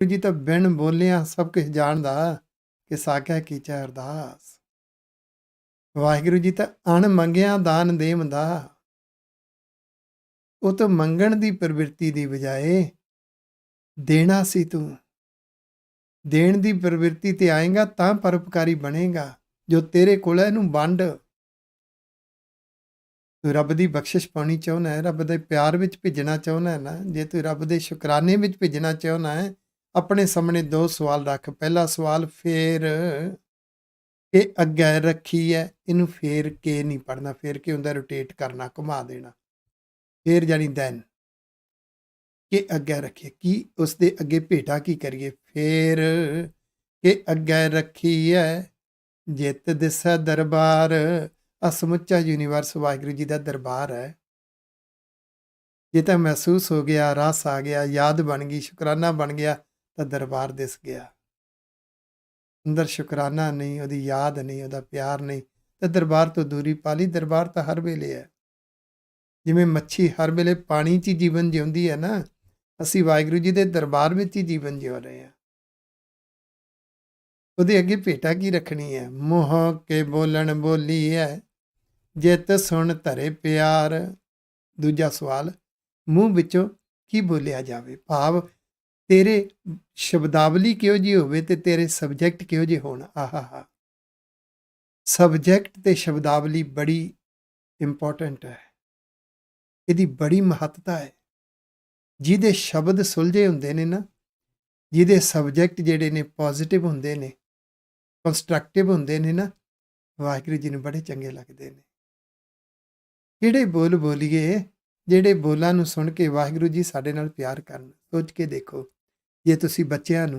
ਗੁਰੂ ਜੀ ਤਾਂ ਬਿਨ ਬੋਲਿਆ ਸਭ ਕੁਝ ਜਾਣਦਾ ਕਿ ਸਾਖਿਆ ਕੀਚੈ ਅਰਦਾਸ ਵਾਹਿਗੁਰੂ ਜੀ ਤਾਂ ਅਣ ਮੰਗਿਆ ਦਾਨ ਦੇਵੰਦਾ ਉਹ ਤਾਂ ਮੰਗਣ ਦੀ ਪ੍ਰਵਿਰਤੀ ਦੀ ਬਜਾਏ ਦੇਣਾ ਸੀ ਤੂੰ ਦੇਣ ਦੀ ਪ੍ਰਵਿਰਤੀ ਤੇ ਆਏਗਾ ਤਾਂ ਪਰਉਪਕਾਰੀ ਬਣੇਗਾ ਜੋ ਤੇਰੇ ਕੋਲ ਹੈ ਇਹਨੂੰ ਵੰਡ ਤੂੰ ਰੱਬ ਦੀ ਬਖਸ਼ਿਸ਼ ਪਾਣੀ ਚਾਹੁੰਦਾ ਹੈ ਰੱਬ ਦੇ ਪਿਆਰ ਵਿੱਚ ਭਿੱਜਣਾ ਚਾਹੁੰਦਾ ਹੈ ਨਾ ਜੇ ਤੂੰ ਰੱਬ ਦੇ ਸ਼ੁਕਰਾਨੇ ਵਿੱਚ ਭਿੱਜਣਾ ਚਾਹੁੰਦਾ ਹੈ ਆਪਣੇ ਸਾਹਮਣੇ ਦੋ ਸਵਾਲ ਰੱਖ। ਪਹਿਲਾ ਸਵਾਲ ਫੇਰ ਇਹ ਅੱਗੇ ਰੱਖੀ ਹੈ, ਇਹਨੂੰ ਫੇਰ ਕੇ ਨਹੀਂ ਪੜਨਾ ਫੇਰ ਕੇ ਹੁੰਦਾ ਰੋਟੇਟ ਕਰਨਾ, ਘੁਮਾ ਦੇਣਾ। ਫੇਰ ਜਾਨੀ ਦੈਨ ਕਿ ਅੱਗੇ ਰੱਖੀਏ, ਕੀ ਉਸ ਦੇ ਅੱਗੇ ਭੇਟਾ ਕੀ ਕਰੀਏ? ਫੇਰ ਕਿ ਅੱਗੇ ਰੱਖੀ ਹੈ, ਜਿੱਤ ਦਿਸੈ ਦਰਬਾਰ। ਅਸਮੁੱਚਾ ਯੂਨੀਵਰਸ ਵਾਹਿਗੁਰੂ ਜੀ ਦਾ ਦਰਬਾਰ ਹੈ। ਜੇ ਤਾਂ ਮਹਿਸੂਸ ਹੋ ਗਿਆ, ਰਸ ਆ ਗਿਆ, ਯਾਦ ਬਣ ਗਈ, ਸ਼ੁਕਰਾਨਾ ਬਣ ਗਿਆ। ਤਾਂ ਦਰਬਾਰ ਦਿਸ ਗਿਆ। ਅੰਦਰ ਸ਼ੁਕਰਾਨਾ ਨਹੀਂ, ਉਹਦੀ ਯਾਦ ਨਹੀਂ, ਉਹਦਾ ਪਿਆਰ ਨਹੀਂ, ਤੇ ਦਰਬਾਰ ਤੋਂ ਦੂਰੀ ਪਾ ਲਈ। ਦਰਬਾਰ ਤਾਂ ਹਰ ਵੇਲੇ ਹੈ। ਜਿਵੇਂ ਮੱਛੀ ਹਰ ਵੇਲੇ ਪਾਣੀ 'ਚ ਹੀ ਜੀਵਨ ਜਿਉਂਦੀ ਹੈ ਨਾ, ਅਸੀਂ ਵਾਹਿਗੁਰੂ ਜੀ ਦੇ ਦਰਬਾਰ ਵਿੱਚ ਹੀ ਜੀਵਨ ਜਿਉ ਰਹੇ ਹਾਂ। ਉਹਦੇ ਅੱਗੇ ਭੇਟਾ ਕੀ ਰੱਖਣੀ ਹੈ? ਮੋਹ ਕੇ ਬੋਲਣ ਬੋਲੀ ਹੈ, ਜਿਤ ਸੁਣ ਧਰੇ ਪਿਆਰ। ਦੂਜਾ ਸਵਾਲ, ਮੂੰਹ ਵਿੱਚੋਂ ਕੀ ਬੋਲਿਆ ਜਾਵੇ? ਭਾਵ ਤੇਰੇ ਸ਼ਬਦਾਵਲੀ ਕਿਹੋ ਜੀ ਹੋਵੇ ਤੇ ਤੇਰੇ ਸਬਜੈਕਟ ਕਿਹੋ ਜਿਹੇ ਹੋਣ? ਆਹਾਹਾ। ਸਬਜੈਕਟ ਤੇ ਸ਼ਬਦਾਵਲੀ ਬੜੀ ਇੰਪੋਰਟੈਂਟ ਹੈ। ਇਹਦੀ ਬੜੀ ਮਹੱਤਤਾ ਹੈ। ਜਿਹਦੇ ਸ਼ਬਦ ਸੁਲਝੇ ਹੁੰਦੇ ਨੇ ਨਾ, ਜਿਹਦੇ ਸਬਜੈਕਟ ਜਿਹੜੇ ਨੇ ਪੋਜ਼ਿਟਿਵ ਹੁੰਦੇ ਨੇ ਕੰਸਟਰਕਟਿਵ ਹੁੰਦੇ ਨੇ ਨਾ, ਵਾਹਿਗੁਰੂ ਜੀ ਨੂੰ ਬੜੇ ਚੰਗੇ ਲੱਗਦੇ ਨੇ। ਕਿਹੜੇ ਬੋਲ ਬੋਲੀਏ, ਜਿਹੜੇ ਬੋਲਾਂ ਨੂੰ ਸੁਣ ਕੇ ਵਾਹਿਗੁਰੂ ਜੀ ਸਾਡੇ ਨਾਲ ਪਿਆਰ ਕਰਨ? ਸੋਚ ਕੇ ਦੇਖੋ। ਜੇ ਤੁਸੀਂ ਬੱਚਿਆਂ ਨੂੰ